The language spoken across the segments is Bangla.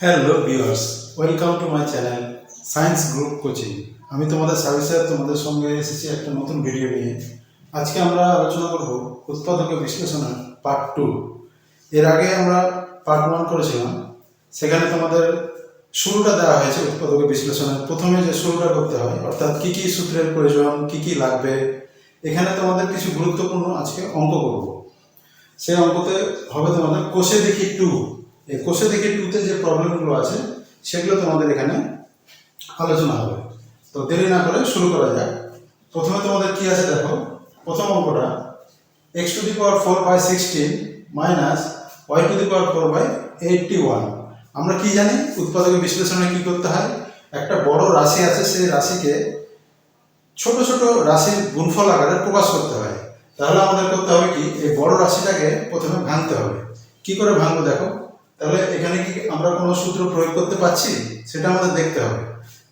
Hello viewers welcome to my channel science group coaching আমি তোমাদের সার্ভিসে তোমাদের সঙ্গে এসেছি একটা নতুন ভিডিও নিয়ে। আজকে আমরা আলোচনা করব উৎপাদক বিশ্লেষণের পার্ট টু এর আগে আমরা পার্ট ওয়ান করেছিলাম। সেখানে তোমাদের শুরুটা দেওয়া হয়েছে উৎপাদক বিশ্লেষণের। প্রথমে যে শুরুটা করতে হয়, অর্থাৎ কি কি সূত্রের প্রয়োজন, কি কি লাগবে, এখানে তোমাদের কিছু গুরুত্বপূর্ণ আজকে অঙ্ক করব। সেই অঙ্কতে হবে তোমাদের কোষে দেখি টু এই কোষে দেখি টুতে যে প্রবলেমগুলো আছে, সেগুলো তোমাদের এখানে আলোচনা হবে। তো দেরি না করে শুরু করা যাক। প্রথমে তোমাদের কি আছে দেখো, প্রথম অঙ্কটা x to the power four by sixteen minus y to the power four by eighty one আমরা কি জানি? উৎপাদকের বিশ্লেষণে কি করতে হয়? একটা বড় রাশি আছে, সেই রাশিকে ছোট ছোট রাশির গুণফল আকারে প্রকাশ করতে হয়। তাহলে আমাদের করতে হবে কি? এই বড় রাশিটাকে প্রথমে ভাঙতে হবে। কি করে ভাঙবো দেখো? তাহলে এখানে কি আমরা কোনো সূত্র প্রয়োগ করতে পারছি? সেটা আমাদের দেখতে হবে।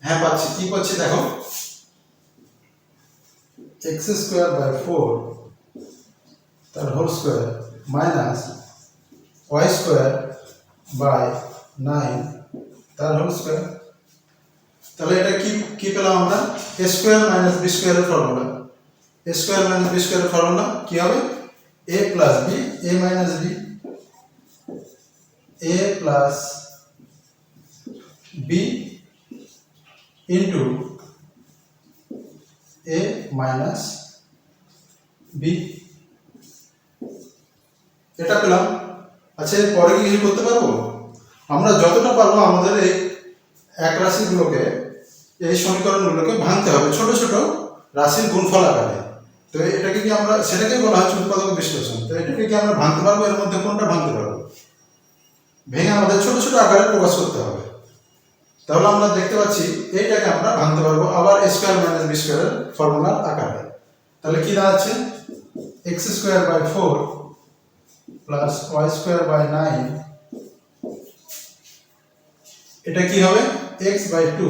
হ্যাঁ পাচ্ছি। কি পাচ্ছি দেখো? এক্স স্কোয়ার বাই ফোর তার whole square minus y square by nine তার হোল স্কোয়ার তাহলে এটা কি কি পেলাম আমরা? এ স্কোয়ার মাইনাস বি স্কোয়ারের formula a square minus b স্কোয়ারের ফর্মুলা কি হবে? A plus b a minus b a plus b into a minus b এটা পেলাম। আচ্ছা এর পরে কি করতে পারব? আমরা যতটা পারব আমাদের এই এক রাশিগুলোকে, এই সমীকরণগুলোকে ভাঙতে হবে। ছোট ছোট রাশির গুণফল আকারে। তো এটাকে কি আমরা সেটাকে বলা হচ্ছে উৎপাদক বিশ্লেষণ। তো এটাকে কি আমরা ভাঙতে পারব? এর মধ্যে কোনটা ভাঙতে পারব? ভেঙে আমাদের ছোট ছোট আকারে প্রকাশ করতে হবে। তাহলে আমরা দেখতে পাচ্ছি, এইটাকে আমরা ভাঙতে পারব আবার স্কোয়ার মাইনাস বি স্কোয়ারের ফর্মুলার আকারে। তাহলে কি দাঁড়াচ্ছে? X square by four plus y square by nine এটা কি হবে? এক্স বাই টু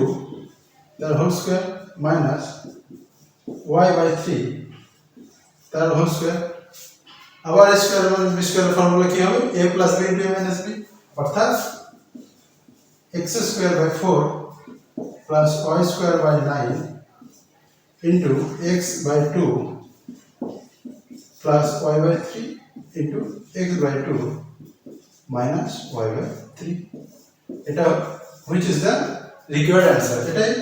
তার whole square minus y by three তার হোল স্কোয়ার আবার square minus b square formula কি হবে? A plus b into a minus b অর্থাৎ x square by four plus y square by nine into x by two plus y by three into x by two minus y by three এটা which is the required answer এটাই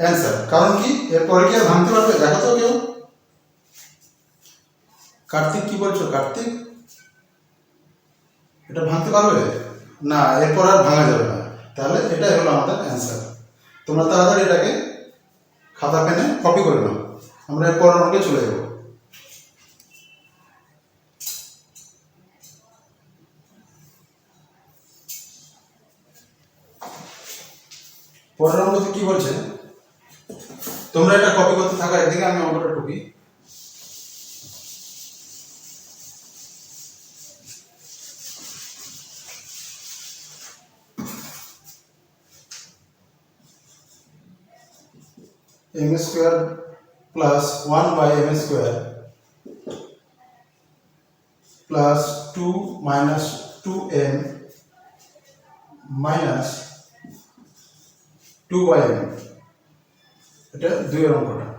অ্যান্সার কারণ কি? এরপরে কি আর ভাঙতে পারবে? দেখো তো কেউ। কার্তিক কি বলছো? কার্তিক? এটা ভাঙতে পারবে? না, এরপর আর ভাঙা যাবে না। তাহলে এটাই হলো আমাদের অ্যান্সার তোমরা তাড়াতাড়ি এটাকে খাতা পেনে কপি করে নাও। আমরা এরপর অঙ্কে চলে যাব। পরের অঙ্কতে কি বলছে? তোমরা এটা কপি করতে থাকো একদিকে আমি অঙ্কটা টুকি square plus one by m square plus two minus two m minus two by m এটা দুইয়ের অঙ্কটা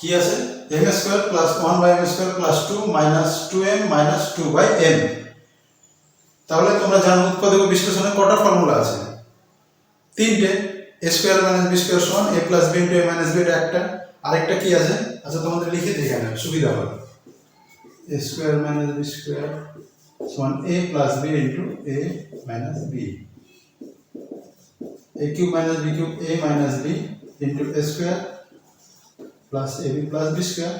কি আছে m square plus one by m square plus two minus two m minus two by m তাহলে তোমরা জানো উৎপাদক বিশ্লেষণে কটা ফর্মুলা আছে? তিনটে a square minus b square সমান a plus b into a minus b একটা। আরেকটা কি আছে? আচ্ছা তোমাদের লিখে দিই এখানে, সুবিধা হবে। A square minus b square সমান a plus b into a minus b a cube minus b cube a minus b into a square plus ab plus b square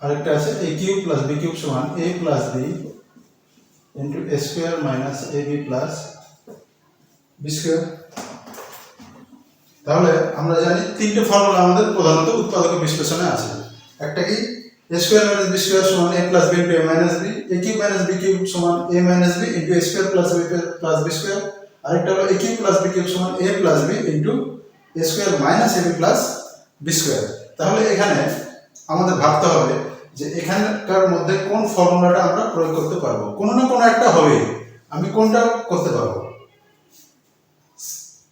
আরেকটা আছে a cube plus b cube সমান a plus b into a square minus a b plus b square তাহলে আমরা জানি তিনটে ফর্মুলা আমাদের প্রধানত উৎপাদক বিশ্লেষণে আছে। একটা কি? A square minus b square সমান a plus b into a minus b a cube minus b cube সমান a minus b into a square plus b plus b square আরেকটা হলো a cube plus b cube সমান a plus b into a square minus a b plus b square তাহলে এখানে আমাদের ভাবতে হবে যে এখানকার মধ্যে কোন ফর্মুলাটা আমরা প্রয়োগ করতে পারব? কোনো না কোনো একটা হবে। আমি কোনটা করতে পারব?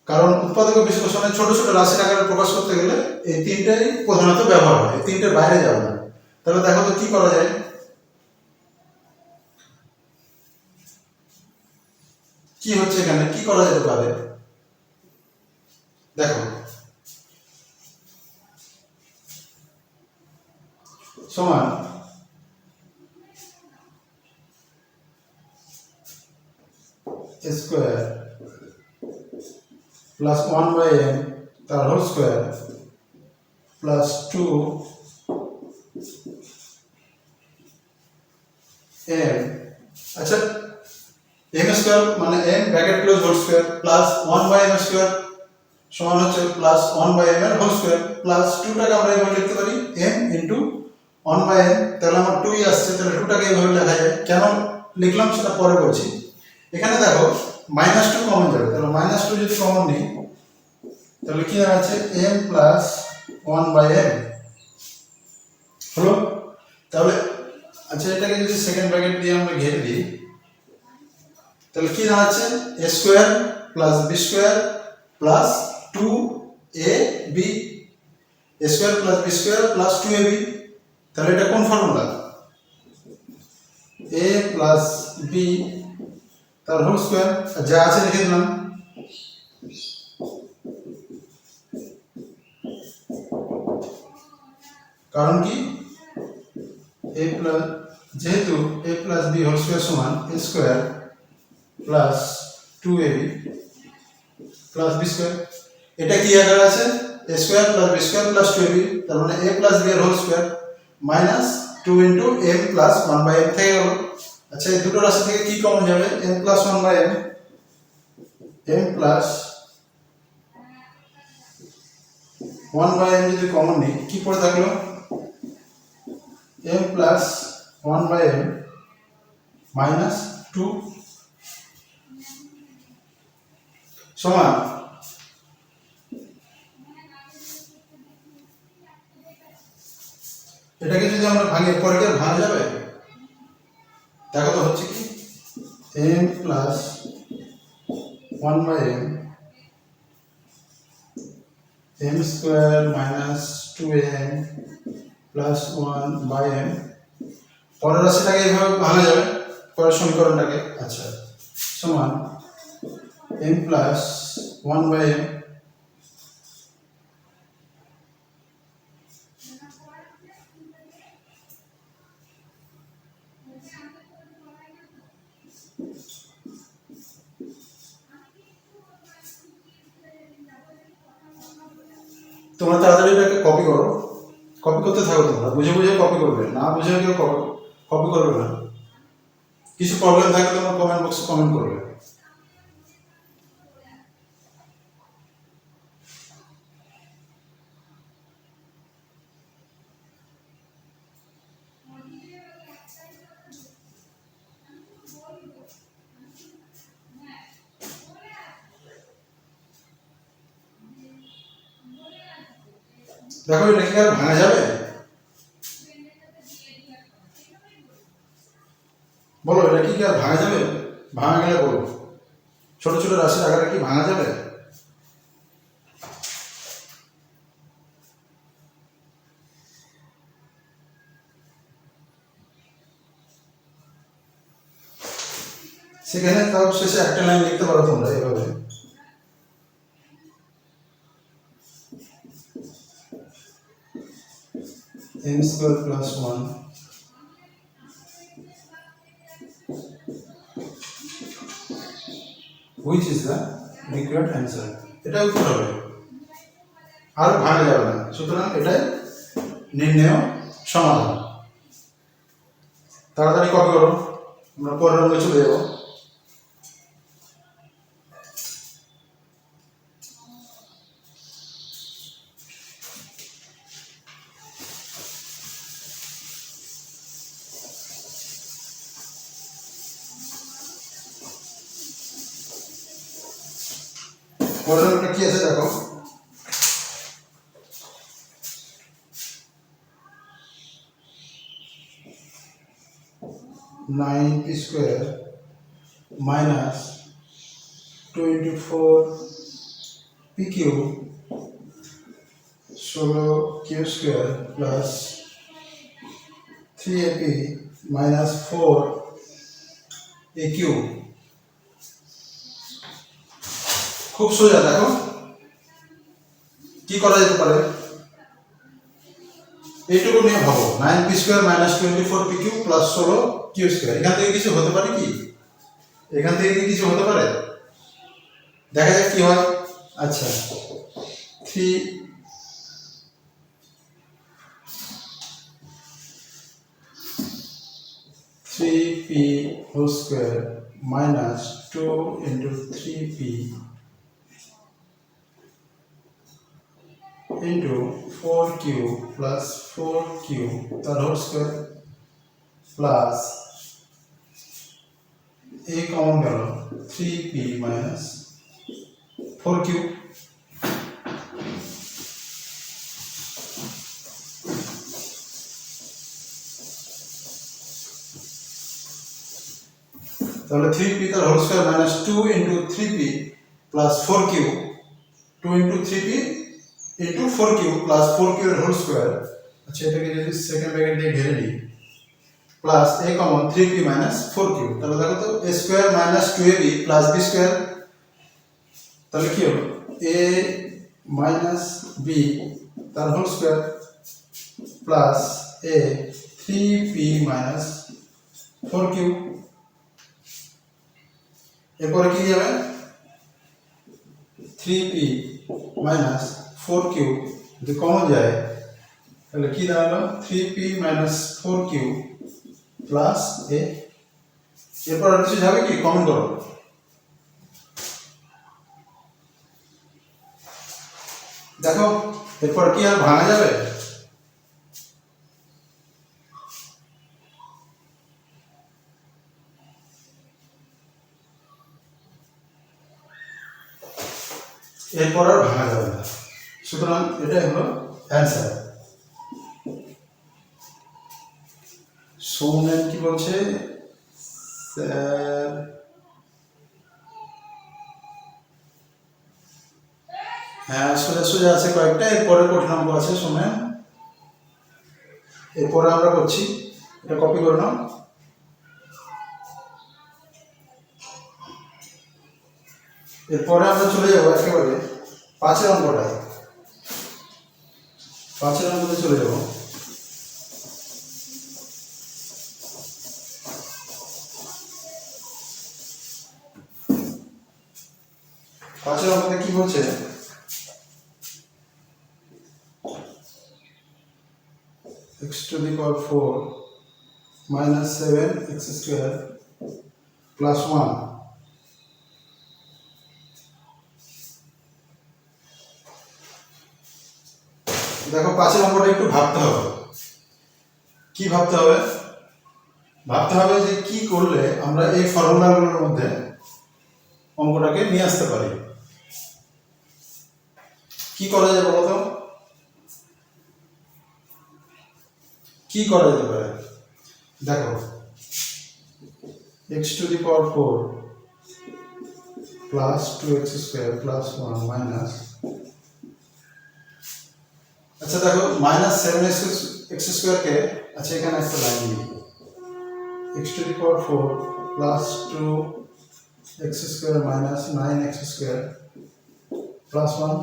কারণ উৎপাদক বিশ্লেষণে ছোট ছোট রাশির আকারে প্রকাশ করতে গেলে এই তিনটাই প্রধানত ব্যবহার হয়। এই তিনটের বাইরে যাবে না। তাহলে দেখো তো কি করা যায়? কি হচ্ছে এখানে? কি করা যেতে পারে? দেখো। সমান। Square plus one by m, তার whole square plus two m. আচ্ছা এম স্কোয়ার মানে m bracket close whole square, plus one by m square সমান হচ্ছে প্লাস ওয়ান বাই এম এর হোল স্কোয়ার, প্লাস টুটাকে আমরা এভাবে লিখতে পারি, m into one by m তাহলে আমার টুই আসছে, তাহলে টুটাকে এভাবে লেখা যায় কেন লিখলাম সেটা পরে বলছি। এখানে দেখো মাইনাস টু কমন যাবে। তাহলে মাইনাস টু যদি কমন নিই, তাহলে কি আছে? M plus one by m হলো? তাহলে আচ্ছা এটাকে যদি সেকেন্ড ব্র্যাকেট দিয়ে আমরা ঘিরে দিই, তাহলে কি দাঁড়াচ্ছে a square plus b square plus two a b square plus b square plus two a b তাহলে এটা কোন ফর্মুলা এ প্লাস বি তার হোল স্কোয়ার যা আছে লিখে দিলাম। কারণ কি? এ প্লাস যেহেতু a plus b whole square সমান a square plus two a b plus b square এটা কি আকার আছে? A square plus b square plus two a b তার মানে এ প্লাস বি এর whole square minus two into m plus one by m থেকে গেল। আচ্ছা এই দুটো রাশি থেকে কি কমন যাবে? M plus one by m m plus one by m যদি কমন নিই, কি পড়ে থাকল? M plus one by m minus two সমান। এটাকে যদি আমরা ভাঙি পরে ভাঙা যাবে? দেখো তো হচ্ছে কি? M plus one by m m square minus two m plus one by m পরের রাশিটাকে এইভাবে ভাঙা যাবে, পরের সমীকরণটাকে। আচ্ছা সমান m plus one by m তোমরা তাড়াতাড়ি এটাকে কপি করো। কপি করতে থাকো তোমরা, বুঝে বুঝে কপি করবে, না বুঝে কেউ কপি করবে না। কিছু প্রবলেম থাকলে তোমরা কমেন্ট বক্সে কমেন্ট করবে। দেখো, এটা কি আর ভাঙা যাবে? বলো, এটা কি আর ভাঙা যাবে? ভাঙা গেলে বলো। ছোট ছোট রাশির আকারে কি ভাঙা যাবে? সেখানে তার শেষে একটা লাইন লিখতে পারো তোমরা আর ভাঙা যাবে না। সুতরাং এটাই নির্ণয় সমাধান। তাড়াতাড়ি কপি করো। আমরা পরের অঙ্গে চলে যাব। খুব সোজা, দেখো। কি করা যেতে পারে? এইটুকু নিয়ে ভাবো। Nine p square minus twenty four p q plus ষোলো কিউ স্কোয়ার এখান থেকে কিছু হতে পারে কি? এখান থেকে কি কিছু হতে পারে? দেখা যাক কি হয়। আচ্ছা। Three three p whole square minus two into three p into 4q plus 4q the whole square plus a common গেল 3p minus 4q তাহলে 3p তার whole square minus 2 into 3p plus 4q 2 into 3p into four q plus four q এর হোল স্কোয়ার আচ্ছা এটাকে যদি সেকেন্ড ব্র্যাকেট দিয়ে ঘিরে নিই plus a common three p minus four q তাহলে দেখো তো a square minus two a b plus b square তাহলে কি হলো মাইনাস বি তার whole square plus minus four q এরপরে কি যাবে three p minus four q যদি কমন যায় তাহলে কি দাঁড়াল three p minus four q plus a এরপর আর কিছু যাবে কি কমন করো দেখো এরপর কি আর ভাঙা যাবে পাঁচের অঙ্কতে কি বলছে? x to the power 4 minus 7 x square plus 1 দেখো পাঁচের অঙ্কটা একটু ভাবতে হবে। কি ভাবতে হবে? ভাবতে হবে যে কি করলে আমরা এই ফর্মুলাগুলোর মধ্যে অঙ্কটাকে নিয়ে আসতে পারি। কি করা যায় বলতো কি করা যেতে পারে দেখো x to the power four plus two x square plus one minus আচ্ছা দেখো মাইনাস সেভেন এক্স এক্স স্কোয়ারকে আচ্ছা এখানে একটা লাইন দিই x to the power four plus two x square minus nine x square plus one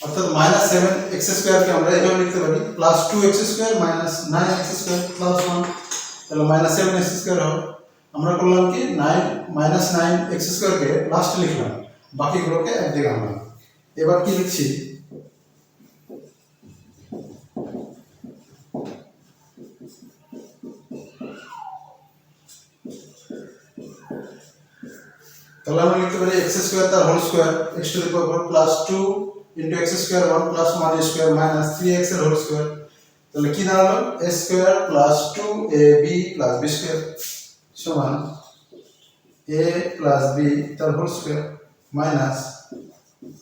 অর্থাৎ মাইনাস সেভেন এক্স স্কোয়ারকে আমরা এভাবে লিখতে পারি plus two x square minus nine x square plus one তাহলে মাইনাস সেভেন এক্স স্কোয়ার হবে। আমরা করলাম কি নাইন মাইনাস নাইন এক্স স্কোয়ারকে লাস্টে লিখলাম বাকিগুলোকে একদিকে আনলাম। এবার কি লিখছি? তাহলে আমরা লিখতে পারি এক্স স্কোয়ার তার whole square x to the power plus two into x square one plus one square minus three এক্সের হোল স্কোয়ার তাহলে কি দাঁড়াল? A square plus two a b plus b square সমান এ প্লাস বি তার হোল স্কোয়ার মাইনাস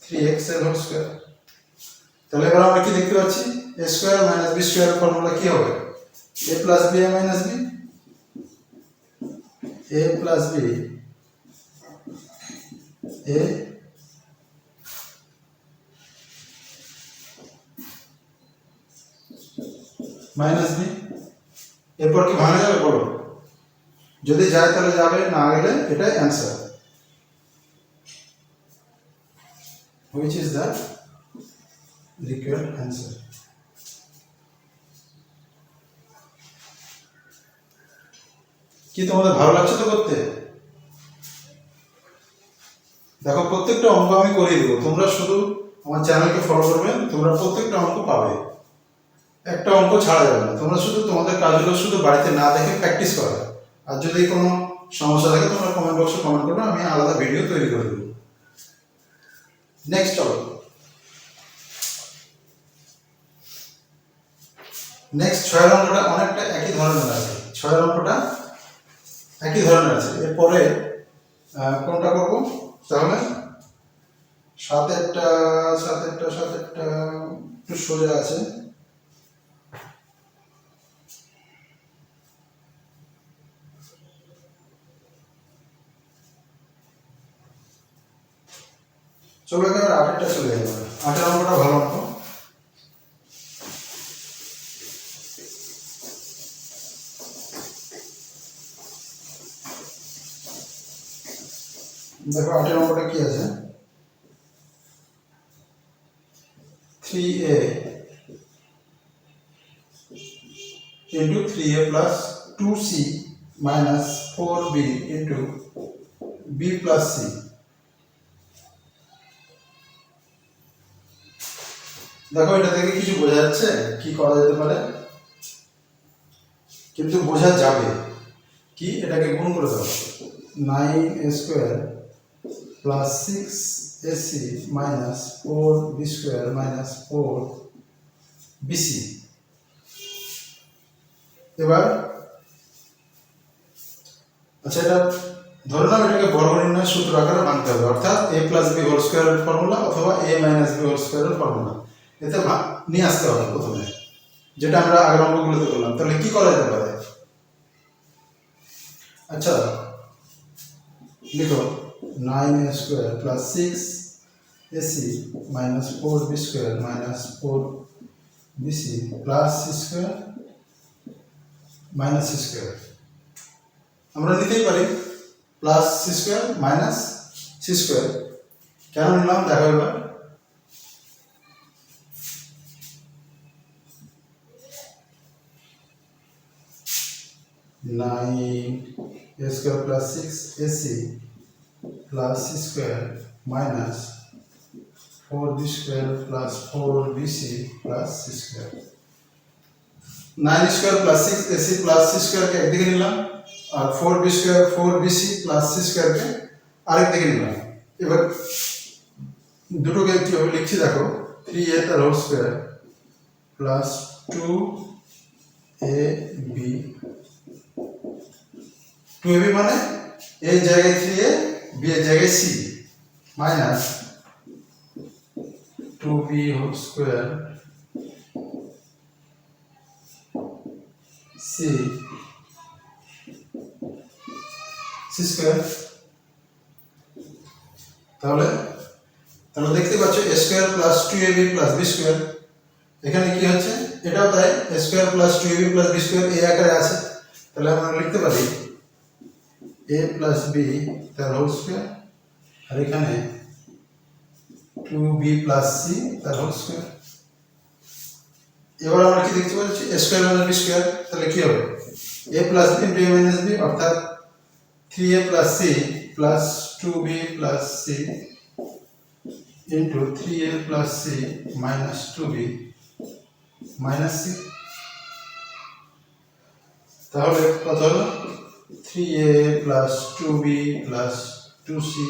থ্রি এক্সের হোল স্কোয়ার তাহলে এবার আমরা কি দেখতে পাচ্ছি? A square minus b square formula কি হবে? A plus b a minus b a plus b a minus b, এরপর কি ভাঙা যাবে বলো? যদি যায় তাহলে যাবে, না গেলে এটাই answer which is the required answer? কি তোমাদের ভালো লাগছে তো করতে? দেখো, প্রত্যেকটা অঙ্ক আমি করিয়ে দেবো। তোমরা শুধু আমার চ্যানেলকে ফলো করবে, তোমরা প্রত্যেকটা অঙ্ক পাবে। একটা অঙ্ক ছাড়া যাবে না। তোমরা শুধু তোমাদের কাজগুলো শুধু বাড়িতে না দেখে প্র্যাকটিস করা। আর যদি কোনো সমস্যা থাকে, তোমরা কমেন্ট বক্সে কমেন্ট করবে, আমি আলাদা ভিডিও তৈরি করে দেবো। নেক্সট চলো নেক্সট ছয়ের অঙ্কটা অনেকটা একই ধরনের আছে। ছয়ের অঙ্কটা একই ধরনের আছে। এরপরে কোনটা করব? তাহলে সাতেরটা সাতেরটা সাতেরটা একটু সোজা আছে। চলো একেবারে আটেরটা চলে যাবে আটের অঙ্কটা ভালো অঙ্ক দেখো আটের অঙ্কটা কি আছে? Three a into three a plus two c minus four b into b plus c দেখো, এটা থেকে কিছু বোঝা যাচ্ছে? কি করা যেতে পারে? কিন্তু বোঝা যাবে। কি? এটাকে গুণ করে দাও। Nine square plus six a c minus four b square minus four b c এবার আচ্ছা এটা ধরে নাও, এটাকে বর্গ নির্ণয় সূত্র আকারে মানতে হবে। অর্থাৎ এ প্লাস বি হোল স্কোয়ারের ফর্মুলা অথবা এ মাইনাস বি হোল স্কোয়ারের ফর্মুলা এতে ভা- নিয়ে আসতে হবে প্রথমে। যেটা আমরা আগের অঙ্কগুলোতে করলাম। তাহলে কি করা যেতে পারে? আচ্ছা লিখো। Nine a square plus six a c minus four b square minus four b c plus square minus square আমরা নিতেই পারি plus c square minus c square কেন নিলাম? দেখো এবার। Nine, a square plus six AC plus c square minus four b square plus four bc plus c square. Nine square plus six a c plus c স্কোয়ারকে একদিকে নিলাম, আর four b square four b c plus c স্কোয়ারকে আরেক দিকে নিলাম। এবার দুটোকে কীভাবে লিখছি দেখো থ্রি এ তার whole square plus two a b two a b মানে? এ জায়গায় থ্রি এ জায়গায় c minus two b whole square c c square তাহলে তাহলে দেখতে পাচ্ছ a square plus two a b plus b square এখানে কি হচ্ছে? এটাও তাই a square plus two a b plus b square এই আকারে আছে। তাহলে আমরা লিখতে পারি এ প্লাস বি তার হোল স্কোয়ার আর এখানে টু বি প্লাস সি তার হোল স্কোয়ার এবার আমরা কি দেখতে পাচ্ছি? A square minus b square তাহলে কি হবে? A plus b into a minus b অর্থাৎ three a plus c plus two b plus c into three a plus c minus two b minus c তাহলে কত হলো? Three a plus two b plus two c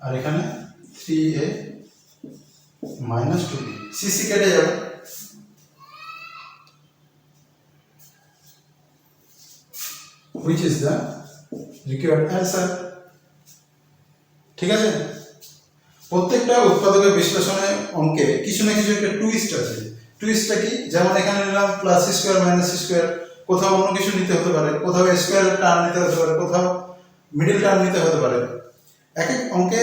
আর এখানে three a minus two b c c কেটে যাবে। Which is the required answer ঠিক আছে? প্রত্যেকটা উৎপাদকের বিশ্লেষণে অঙ্কে কিছু না কিছু একটা টুইস্ট আছে। টুইস্টটা কি? যেমন এখানে নিলাম প্লাস স্কোয়ার মাইনাস স্কোয়ার কোথাও অন্য কিছু নিতে হতে পারে, কোথাও স্কোয়ার টার্ম নিতে হতে পারে, কোথাও মিডিল টার্ম নিতে হতে পারে। এক এক অঙ্কে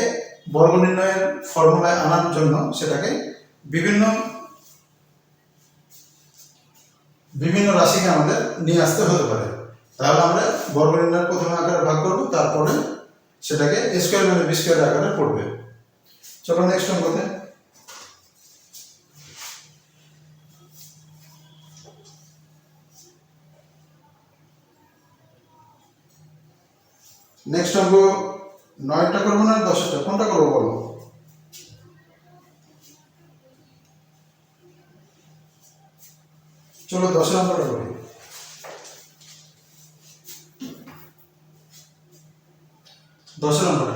বর্গ নির্ণয়ের ফর্মুলায় আনার জন্য সেটাকে বিভিন্ন বিভিন্ন রাশিকে আমাদের নিয়ে আসতে হতে পারে। তাহলে আমরা বর্গ নির্ণয়ের প্রথমে আকারে ভাগ করব, তারপরে সেটাকে স্কোয়ার মানে বি স্কোয়ার আকারে পড়বে। চলো নেক্সট অঙ্কতে। নেক্সট অঙ্ক নয়টা করব না, দশটা? কোনটা করব বলো? চলো দশের অঙ্কটা করি। দশ অঙ্কটা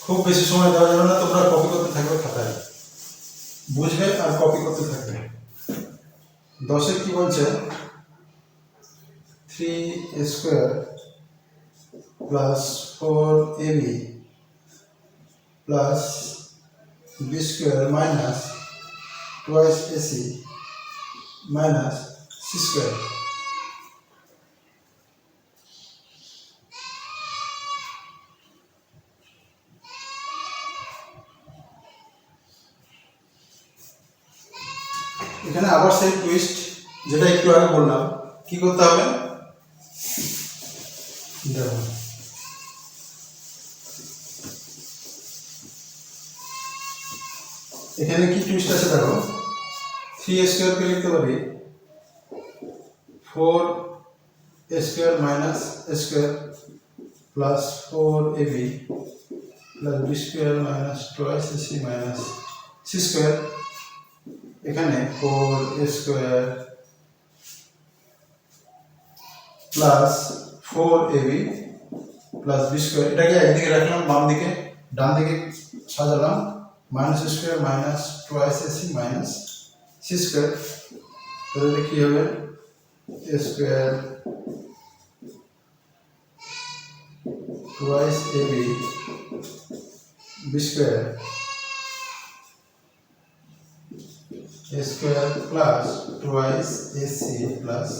খুব বেশি সময় দেওয়া যাবে না, তোমরা কপি করতে থাকবে খাতায়। বুঝবে আর কপি করতে থাকবে। দশের কি বলছে? Three square plus 4ab plus b square minus twice ac minus c square. Three স্কোয়ারকে লিখতে পারি? Four square minus square plus four a b plus b square minus twice c minus c square এখানে four square plus four a b plus b square এটাকে একদিকে রাখলাম, বাম দিকে। ডান দিকে সাজালাম। Minus square minus twice ac minus c square, তাহলে কি হবে? Square twice a b b square square plus twice ac plus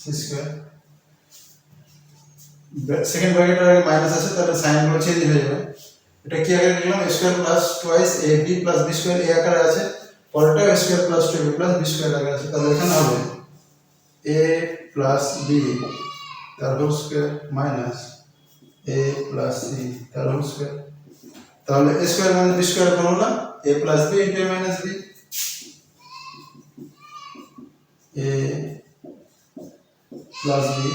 c second ব্র্যাকেটের মাইনাস আছে, তাহলে সাইনগুলো চেঞ্জ হয়ে যাবে। এটা কি আগে লিখলাম square plus twice a b plus b square এ আকারে আছে। পরেরটা square plus two plus b square আকারে আছে, তাহলে এখানে হবে। এ প্লাস বি তার whole square minus a plus c তার হোল স্কোয়ার তাহলে a square minus b square formula a plus b into a minus b a plus b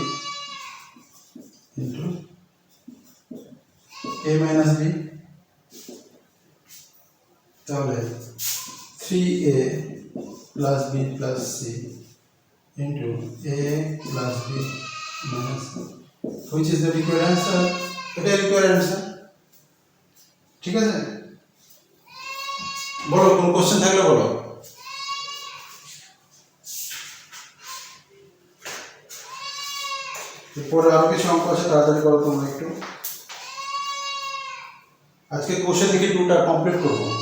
into a minus b তাহলে three a plus b plus c into a plus b minus which is the required answer এটা রিকোয়ার্ড অ্যান্সার ঠিক আছে? বলো, কোন কোশ্চেন থাকলে বলো। এরপরে আরও কিছু অঙ্ক আছে, তাড়াতাড়ি করো তোমরা একটু। আজকে কোশ্চেন দেখি টুটা কমপ্লিট করব।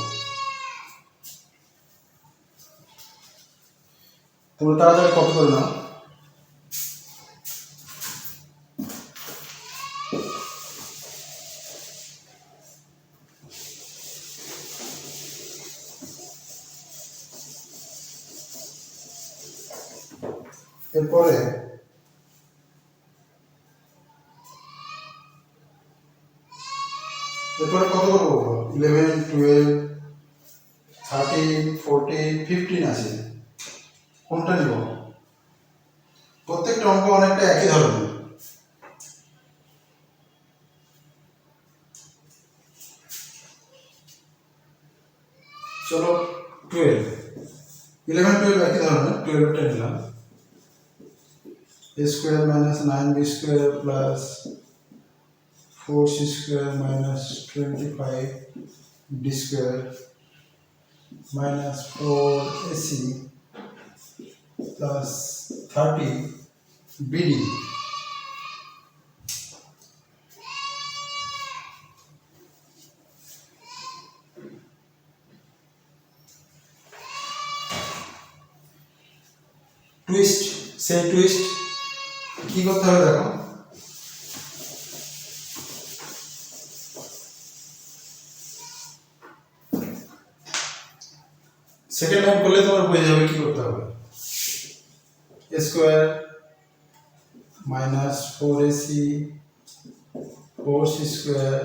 তোমরা তাড়াতাড়ি কপি করে নাও। এরপরে minus 9b square plus 4c square minus 25d square minus 4ac plus 30bd. twist, say twist, কি করতে হবে দেখো? সেকেন্ড টাইম করলে তোমার বুঝে যাবে কি করতে হবে? Square minus four ac four square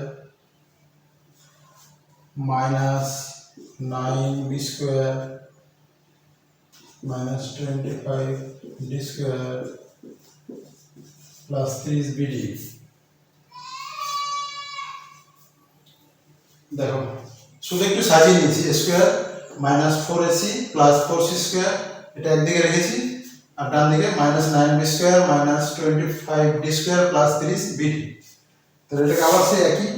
minus nine b square minus 25 d square plus 3 bd দেখো, শুধু একটু সাজিয়ে নিয়েছি square minus four ac plus four c square এটা একদিকে রেখেছি, আর ডান দিকে minus nine b square minus twenty five d square plus তিরিশ বিডি তাহলে এটাকে আবার সেই একই?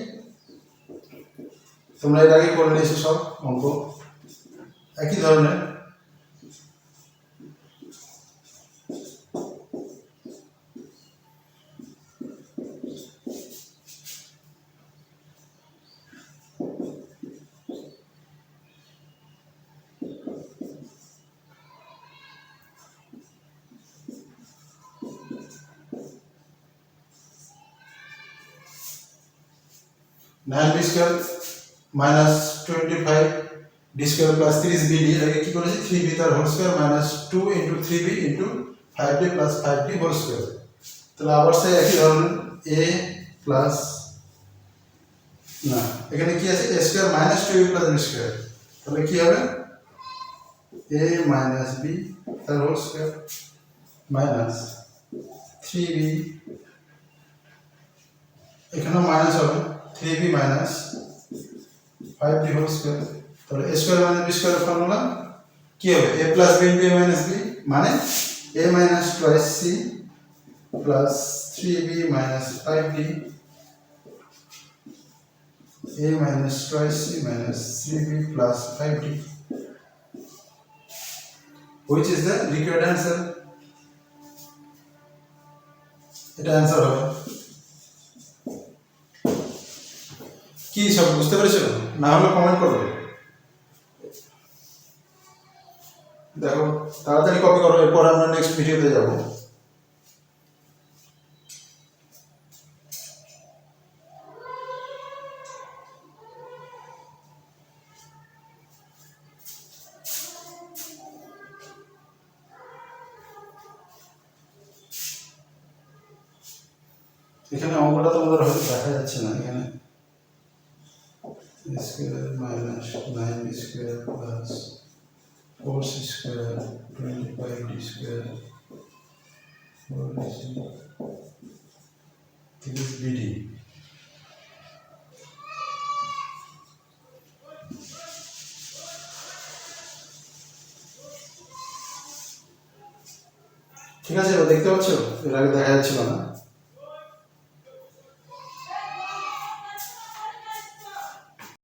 তোমরা এর আগে করে নিয়েছো সব অঙ্ক। একই ধরনের। Nine b square minus twenty five d plus তিরিশ বি ডি এটাকে কী করেছি? থ্রি বি তার whole square minus two into three b into five d plus five d whole square তাহলে আবার সেই একই ধরনের এ প্লাস না, এখানে কি আছে? A square minus two b plus b square তাহলে কি হবে? এ মাইনাস বি তার whole square minus three b এখানেও মাইনাস হবে। Three b minus five d whole square. তাহলে a square minus b square formula কি হবে? A plus b into a minus b মানে a minus twice c plus three b minus five d. Twice c minus three b plus five d. Which is the required answer? এটা অ্যান্সার কি সব বুঝতে পেরেছ? না হলে কমেন্ট করবে। দেখো, তাড়াতাড়ি কপি করো, এরপর আমরা নেক্সট ভিডিওতে যাব। দেখতে পাচ্ছ? এর আগে দেখা যাচ্ছিল না।